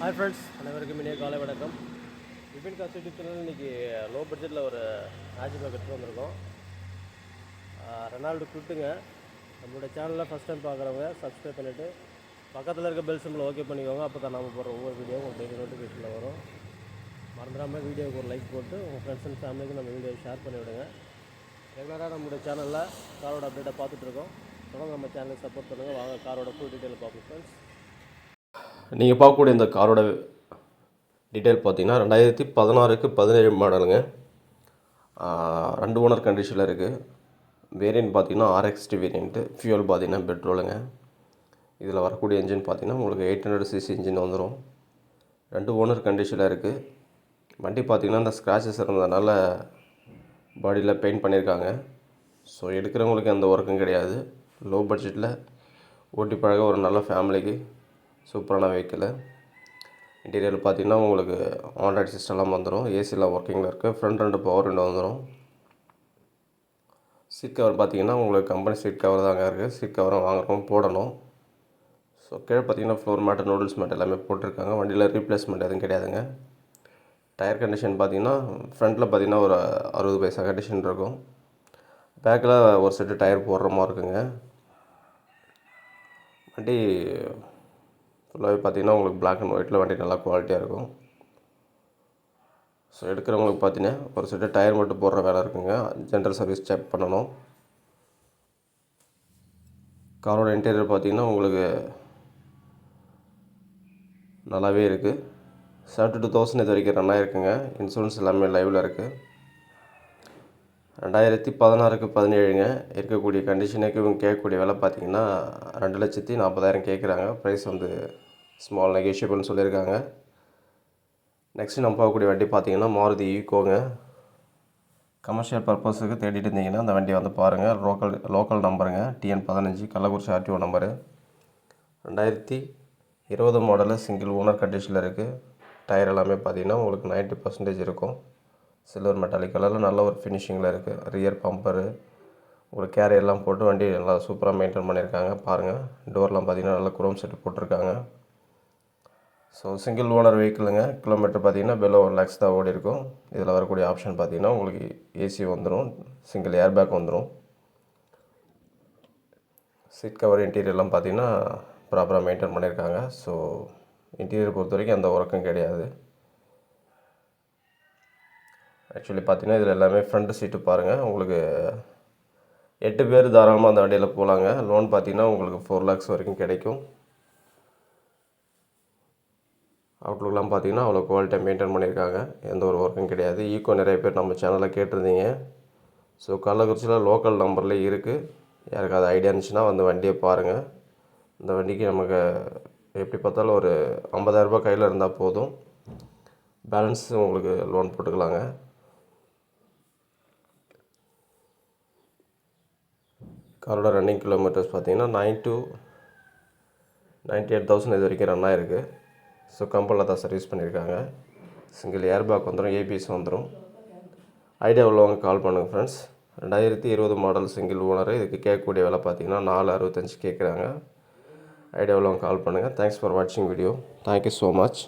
Hi friends அனைவருக்கும் இனிய காலை வணக்கம். விபின் காசு யூடியூப் சேனல் இன்றைக்கி லோ பட்ஜெட்டில் ஒரு ஹேட்ச் பேக் எடுத்து வந்திருக்கோம் ரெனால்டு குட்டுங்க. நம்மளோட சேனலில் ஃபஸ்ட் டைம் பார்க்குறவங்க சப்ஸ்கிரைப் பண்ணிவிட்டு பக்கத்தில் இருக்க பெல் சிம்பிள் ஓகே பண்ணிக்கோங்க. அப்போ தான் நம்ம போடுற ஒவ்வொரு வீடியோவும் உங்களுக்கு நோட்டிஃபிகேஷனில் வரும். மறந்துடாமல் வீடியோவுக்கு ஒரு லைக் போட்டு உங்கள் ஃப்ரெண்ட்ஸ் அண்ட் ஃபேமிலிக்கு நம்ம வீடியோ ஷேர் பண்ணிவிடுங்க ரெகுலராக நம்மளுடைய சேனலில் காரோட அப்டேட்டை பார்த்துட்ருக்கோம் தொடர்ந்து நம்ம சேனலுக்கு சப்போர்ட் பண்ணுங்கள் வாங்க காரோட ஃபுல் டீட்டெயில் பார்ப்போம் ஃப்ரெண்ட்ஸ் நீங்கள் பார்க்கக்கூடிய இந்த காரோட டீட்டெயில் பார்த்தீங்கன்னா ரெண்டாயிரத்தி பதினாறுக்கு பதினேழு மாடலுங்க. ரெண்டு ஓனர் கண்டிஷனில் இருக்குது வேரியன்ட் பார்த்தீங்கன்னா ஆர்எக்ஸ்டி வேரியண்ட்டு ஃபியூல் பார்த்தீங்கன்னா பெட்ரோலுங்க இதில் வரக்கூடிய இன்ஜின் பார்த்தீங்கன்னா உங்களுக்கு எயிட் ஹண்ட்ரட் சிசி இன்ஜின் வந்துடும் ரெண்டு ஓனர் கண்டிஷனில் இருக்குது வண்டி பார்த்தீங்கன்னா இந்த ஸ்க்ராச்சஸ் இருந்ததுனால பாடியில் பெயிண்ட் பண்ணியிருக்காங்க ஸோ எடுக்கிறவங்களுக்கு எந்த ஒர்க்கும் கிடையாது. லோ பட்ஜெட்டில் ஓட்டி பழக ஒரு நல்ல ஃபேமிலிக்கு சூப்பரான வெஹிக்கிள் இன்டீரியர் பார்த்தீங்கன்னா உங்களுக்கு ஆண்ட்ராய்ட் சிஸ்டம்லாம் வந்துடும் ஏசிலாம் ஒர்க்கிங்கில் இருக்குது ஃப்ரண்ட் ரெண்டு பவர் விண்டோ வந்துடும் சீட் கவர் பார்த்தீங்கன்னா உங்களுக்கு கம்பெனி சீட் கவர் தாங்க இருக்குது சீட் கவரும் வாங்குறவங்க போடணும். ஸோ கீழே பார்த்தீங்கன்னா ஃப்ளோர் மேட்டு நூடுல்ஸ் மேட் எல்லாமே போட்டிருக்காங்க. வண்டியில் ரீப்ளேஸ்மெண்ட் எதுவும் கிடையாதுங்க. டயர் கண்டிஷன் பார்த்தீங்கன்னா ஃப்ரண்ட்டில் பார்த்தீங்கன்னா ஒரு அறுபது பைசா கண்டிஷன் இருக்கும். பேக்கில் ஒரு செட்டு டயர் போடுற மாதிரி இருக்குங்க. வண்டி ஃபுல்லாகவே பார்த்தீங்கன்னா உங்களுக்கு பிளாக் அண்ட் ஒயிட்டில் வண்டி நல்லா குவாலிட்டியாக இருக்கும். ஸோ எடுக்கிறவங்களுக்கு பார்த்தீங்கன்னா ஒரு செட்டு டயர் மட்டும் போடுற வேலை இருக்குங்க. ஜென்ரல் சர்வீஸ் செக் பண்ணணும். காரோட இன்டீரியர் பார்த்தீங்கன்னா உங்களுக்கு நல்லாவே இருக்குது செவன்ட்டி டூ தௌசண்ட் இது வரைக்கும் ரன் ஆயிருக்குங்க. இன்சூரன்ஸ் எல்லாமே லைவில் இருக்குது ரெண்டாயிரத்தி பதினாறுக்கு பதினேழுங்க. இருக்கக்கூடிய கண்டிஷனுக்கு இவங்க கேட்கக்கூடிய விலை பார்த்தீங்கன்னா ரெண்டு லட்சத்தி நாற்பதாயிரம் கேட்குறாங்க. ப்ரைஸ் வந்து ஸ்மால் நெகோஷியபிள்னு சொல்லியிருக்காங்க. நெக்ஸ்ட் நம்ம போகக்கூடிய வண்டி பார்த்தீங்கன்னா மாருதி ஈக்கோங்க கமர்ஷியல் பர்பஸுக்கு தேடிட்டு இருந்தீங்கன்னா அந்த வண்டியை வந்து பாருங்கள் லோக்கல் லோக்கல் நம்பருங்க டிஎன் பதினஞ்சு கள்ளக்குறிச்சி ஆர்டிஓ நம்பரு ரெண்டாயிரத்தி இருபது மாடலில் சிங்கிள் ஓனர் கண்டிஷனில் இருக்குது டயர் எல்லாமே பார்த்தீங்கன்னா உங்களுக்கு 90% பர்சன்டேஜ் இருக்கும். சில்வர் மெட்டாலிக் கலரில் நல்ல ஒரு ஃபினிஷிங்கில் இருக்குது ரியர் பம்பரு உங்களுக்கு கேரியர்லாம் எல்லாம் போட்டு வண்டி நல்லா சூப்பராக மெயின்டைன் பண்ணியிருக்காங்க பாருங்கள் டோர்லாம் பார்த்தீங்கன்னா நல்லா குரோம் செட்டு போட்டிருக்காங்க. ஸோ சிங்கிள் ஓனர் வெஹிக்கிளுங்க கிலோமீட்டர் பார்த்தீங்கன்னா பிலோ ஒன் லேக்ஸ் தான் ஓடி இருக்கும். இதில் வரக்கூடிய ஆப்ஷன் பார்த்தீங்கன்னா உங்களுக்கு ஏசி வந்துடும் சிங்கிள் ஏர் பேக் வந்துடும் சீட் கவர் இன்டீரியர்லாம் பார்த்தீங்கன்னா ப்ராப்பராக மெயின்டைன் பண்ணியிருக்காங்க ஸோ இன்டீரியர் பொறுத்த வரைக்கும் எந்த ஒர்க்கும் கிடையாது. ஆக்சுவலி பார்த்தீங்கன்னா இதில் எல்லாமே ஃப்ரண்ட் சீட்டு பாருங்கள் உங்களுக்கு எட்டு பேர் தாராளமாக அந்த வண்டியில் போகலாங்க லோன் பார்த்தீங்கன்னா உங்களுக்கு ஃபோர் லேக்ஸ் வரைக்கும் கிடைக்கும். அவுட்லுக்லாம் பார்த்தீங்கன்னா அவ்வளோ குவாலிட்டியாக மெயின்டைன் பண்ணியிருக்காங்க எந்த ஒரு ஒர்க்கும் கிடையாது. ஈக்கோ நிறைய பேர் நம்ம சேனலில் கேட்டிருந்தீங்க. ஸோ கள்ளக்குறிச்சியில் லோக்கல் நம்பர்லேயே இருக்குது யாருக்காவது ஐடியா இருந்துச்சுன்னா வந்து வண்டியை பாருங்கள் இந்த வண்டிக்கு நமக்கு எப்படி பார்த்தாலும் ஒரு 50000 ரூபாய் கையில் இருந்தால் போதும். பேலன்ஸ் உங்களுக்கு லோன் போட்டுக்கலாங்க. காரோட ரன்னிங் கிலோமீட்டர்ஸ் பார்த்தீங்கன்னா nine two ninety eight thousand இது வரைக்கும் ரன் ஆயிருக்கு. ஸோ கம்பெனியில் தான் சர்வீஸ் பண்ணியிருக்காங்க. சிங்கிள் ஏர்பேக் வந்துடும் ஏபிஎஸ் வந்துடும் ஐடியா உள்ளவங்க கால் பண்ணுங்கள் ஃப்ரெண்ட்ஸ் ரெண்டாயிரத்தி இருபது மாடல் சிங்கிள் ஓனர் இதுக்கு கேட்கக்கூடிய விலை பார்த்தீங்கன்னா நாலு அறுபத்தஞ்சு கேட்குறாங்க. ஐடியா உள்ளவங்க கால் பண்ணுங்கள் தேங்க்ஸ் ஃபார் வாட்சிங் video thank you so much